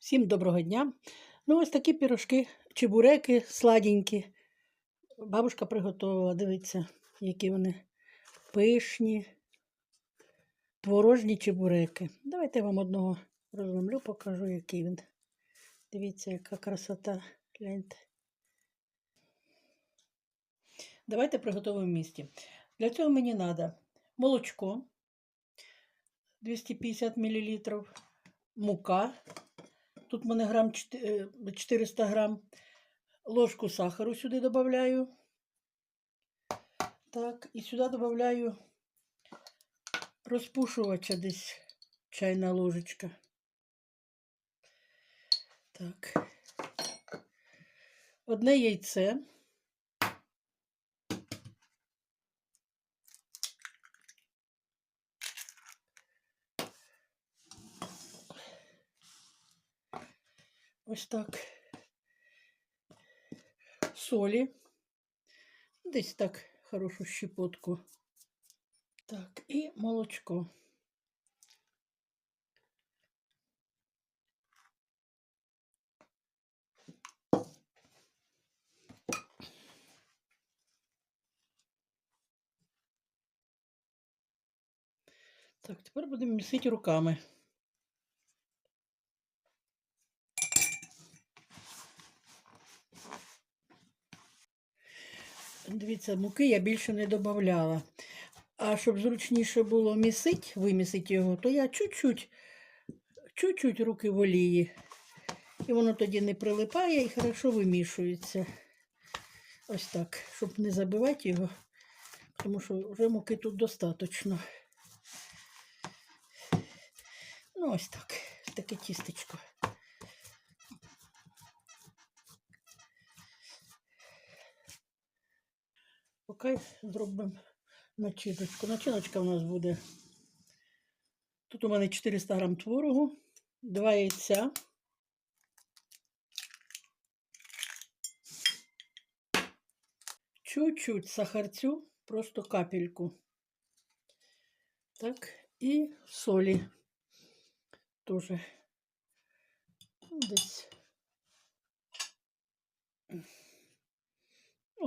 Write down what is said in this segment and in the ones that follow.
Всім доброго дня. Ну, ось такі пірожки, чебуреки сладенькі. Бабушка приготувала, дивіться, які вони пишні, творожні чебуреки. Давайте я вам одного розломлю, покажу, який він. Дивіться, яка красота. Гляньте. Давайте приготуємо в місті. Для цього мені треба молочко 250 мл, мука. Тут в мене грам е, 400 грам. Ложку сахару сюди додаю. Так, і сюди додаю розпушувача десь чайна ложечка. Так. Одне яйце. Ось так. Солі. Десь так хорошу щепотку. Так, і молочко. Так, тепер будемо місити руками. Дивіться, муки я більше не додавала. А щоб зручніше було місити, вимісити його, то я чуть-чуть, чуть-чуть руки в олії. І воно тоді не прилипає і хорошо вимішується. Ось так, щоб не забивати його, тому що вже муки тут достатньо. Ну, ось так, таке тістечко. Поки зробимо начиночку. Начиночка у нас буде. Тут у мене 400 грам творогу, 2 яйця. Чуть-чуть сахарцю, просто капельку. Так, і солі теж десь.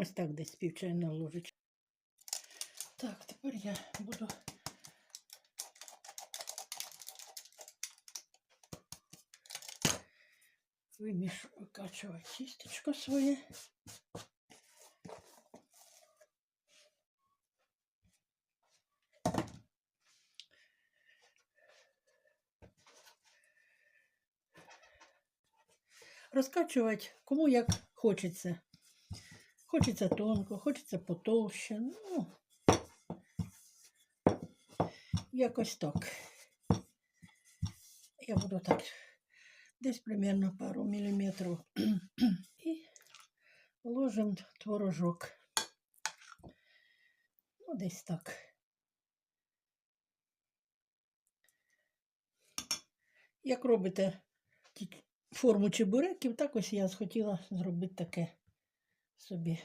Ось так десь півчайна ложечка. Так, тепер я буду виміш, викачувати тістечко своє. Розкачувати кому як хочеться. Хочеться тонко, хочеться потовще. Ну, якось так. Я буду так десь примерно пару міліметрів. І ложимо творожок. Ну, десь так. Як робите форму чебуреків, так ось я схотіла зробити таке собі.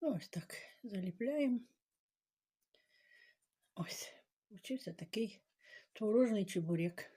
Ну, Ось так заліпляємо. Ось, получився такий творожний чебурек.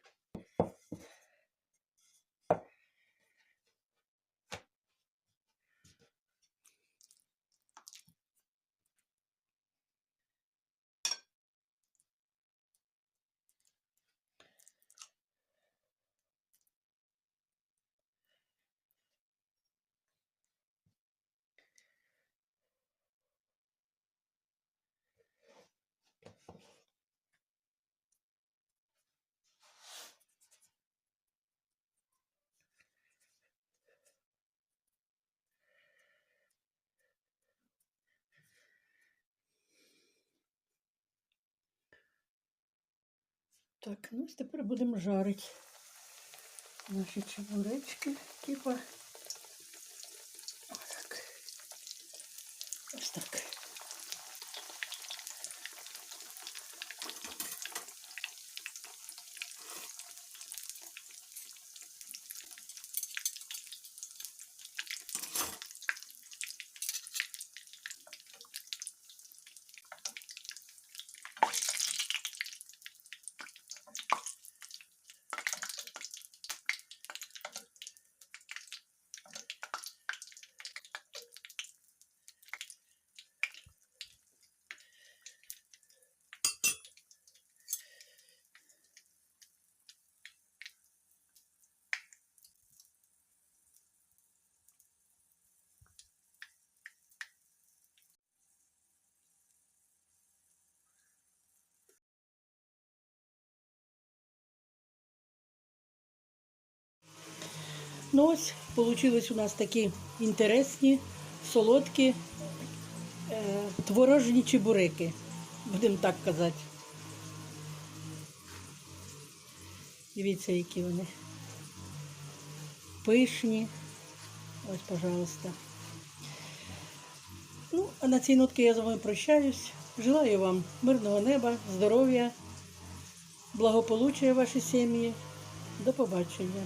Так, ну ось тепер будемо жарити наші чебуречки, типа. Отак. Ось так. Ну ось, получились у нас такі інтересні, солодкі е, творожні чебуреки, будемо так казати. Дивіться, які вони. Пишні. Ось, пожалуйста. Ну, а на цій нотці я з вами прощаюсь. Желаю вам мирного неба, здоров'я, благополуччя вашій сім'ї. До побачення.